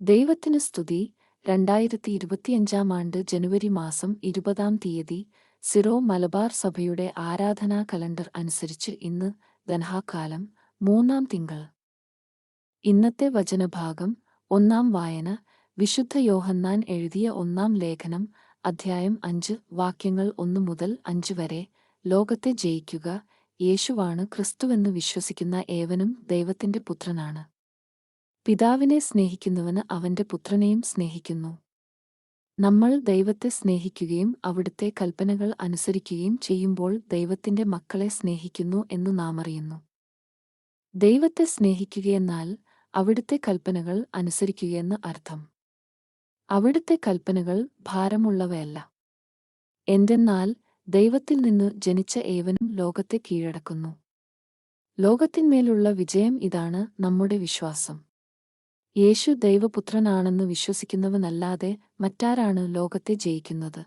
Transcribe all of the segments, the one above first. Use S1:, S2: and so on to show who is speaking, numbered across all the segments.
S1: ദൈവത്തിന് സ്തുതി. രണ്ടായിരത്തി ഇരുപത്തിയഞ്ചാം ആണ്ട് ജനുവരി മാസം ഇരുപതാം തീയതി സിറോ മലബാർ സഭയുടെ ആരാധനാ കലണ്ടർ അനുസരിച്ച് ഇന്ന് ധൻഹാക്കാലം മൂന്നാം തിങ്കൾ. ഇന്നത്തെ വചനഭാഗം ഒന്നാം വായന വിശുദ്ധ യോഹന്നാൻ എഴുതിയ ഒന്നാം ലേഖനം അധ്യായം അഞ്ച് വാക്യങ്ങൾ ഒന്നു മുതൽ അഞ്ച് വരെ. ലോകത്തെ ജയിക്കുക യേശുവാണ് ക്രിസ്തുവെന്ന് വിശ്വസിക്കുന്ന ഏവനും ദൈവത്തിന്റെ പുത്രനാണ്. പിതാവിനെ സ്നേഹിക്കുന്നവന് അവന്റെ പുത്രനെയും സ്നേഹിക്കുന്നു. നമ്മൾ ദൈവത്തെ സ്നേഹിക്കുകയും അവിടുത്തെ കൽപ്പനകൾ അനുസരിക്കുകയും ചെയ്യുമ്പോൾ ദൈവത്തിന്റെ മക്കളെ സ്നേഹിക്കുന്നു എന്നു നാം അറിയുന്നു. ദൈവത്തെ സ്നേഹിക്കുകയെന്നാൽ അവിടുത്തെ കൽപ്പനകൾ അനുസരിക്കുകയെന്ന് അർത്ഥം. അവിടുത്തെ കൽപ്പനകൾ ഭാരമുള്ളവയല്ല. എന്തെന്നാൽ ദൈവത്തിൽ നിന്ന് ജനിച്ച ഏവനും ലോകത്തെ കീഴടക്കുന്നു. ലോകത്തിന്മേലുള്ള വിജയം ഇതാണ് നമ്മുടെ വിശ്വാസം. യേശു ദൈവപുത്രനാണെന്ന് വിശ്വസിക്കുന്നവനല്ലാതെ മറ്റാരാണ് ലോകത്തെ ജയിക്കുന്നത്?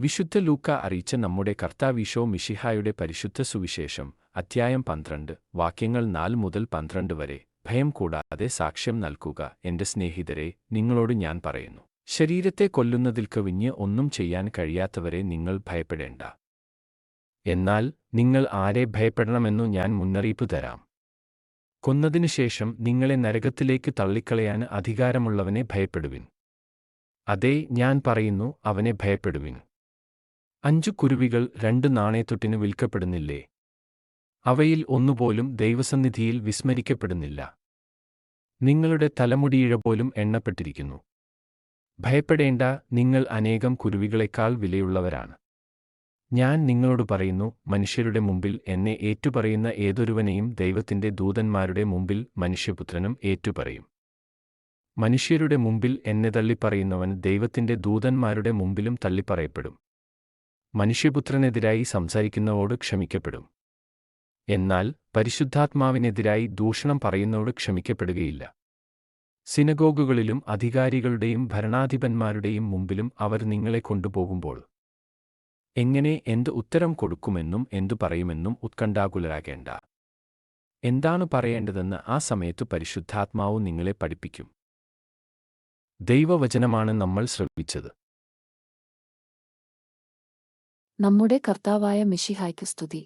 S2: വിശുദ്ധ ലൂക്ക അറിയിച്ച നമ്മുടെ കർത്താവീശോ മിഷിഹായുടെ പരിശുദ്ധ സുവിശേഷം അധ്യായം പന്ത്രണ്ട് വാക്യങ്ങൾ നാല് മുതൽ പന്ത്രണ്ട് വരെ. ഭയം കൂടാതെ സാക്ഷ്യം നൽകുക. എന്റെ സ്നേഹിതരെ നിങ്ങളോട് ഞാൻ പറയുന്നു. ശരീരത്തെ കൊല്ലുന്നതിൽ കവിഞ്ഞ് ഒന്നും ചെയ്യാൻ കഴിയാത്തവരെ നിങ്ങൾ ഭയപ്പെടേണ്ട. എന്നാൽ നിങ്ങൾ ആരെ ഭയപ്പെടണമെന്നു ഞാൻ മുന്നറിയിപ്പ് തരാം. കൊന്നതിനുശേഷം നിങ്ങളെ നരകത്തിലേക്ക് തള്ളിക്കളയാൻ അധികാരമുള്ളവനെ ഭയപ്പെടുവിൻ. അതേ ഞാൻ പറയുന്നു അവനെ ഭയപ്പെടുവിൻ. അഞ്ചു കുരുവികൾ രണ്ട് നാണയത്തൊട്ടിന് വിൽക്കപ്പെടുന്നില്ലേ? അവയിൽ ഒന്നുപോലും ദൈവസന്നിധിയിൽ വിസ്മരിക്കപ്പെടുന്നില്ല. നിങ്ങളുടെ തലമുടിയിഴ പോലും എണ്ണപ്പെട്ടിരിക്കുന്നു. ഭയപ്പെടേണ്ട നിങ്ങൾ അനേകം കുരുവികളെക്കാൾ വിലയുള്ളവരാണ്. ഞാൻ നിങ്ങളോട് പറയുന്നു മനുഷ്യരുടെ മുമ്പിൽ എന്നെ ഏറ്റുപറയുന്ന ഏതൊരുവനെയും ദൈവത്തിന്റെ ദൂതന്മാരുടെ മുമ്പിൽ മനുഷ്യപുത്രനും ഏറ്റുപറയും. മനുഷ്യരുടെ മുമ്പിൽ എന്നെ തള്ളിപ്പറയുന്നവൻ ദൈവത്തിന്റെ ദൂതന്മാരുടെ മുമ്പിലും തള്ളിപ്പറയപ്പെടും. മനുഷ്യപുത്രനെതിരായി സംസാരിക്കുന്നവോട് ക്ഷമിക്കപ്പെടും. എന്നാൽ പരിശുദ്ധാത്മാവിനെതിരായി ദൂഷണം പറയുന്നവോട് ക്ഷമിക്കപ്പെടുകയില്ല. സിനഗോഗുകളിലും അധികാരികളുടെയും ഭരണാധിപന്മാരുടെയും മുമ്പിലും അവർ നിങ്ങളെ കൊണ്ടുപോകുമ്പോൾ എങ്ങനെ എന്ത് ഉത്തരം കൊടുക്കുമെന്നും എന്തു പറയുമെന്നും ഉത്കണ്ഠാകുലരാകേണ്ട. എന്താണ് പറയേണ്ടതെന്ന് ആ സമയത്ത് പരിശുദ്ധാത്മാവ് നിങ്ങളെ പഠിപ്പിക്കും. ദൈവവചനമാണ് നമ്മൾ ശ്രമിച്ചത്
S1: നമ്മുടെ കർത്താവായ മിഷിഹായ്ക്ക് സ്തുതി.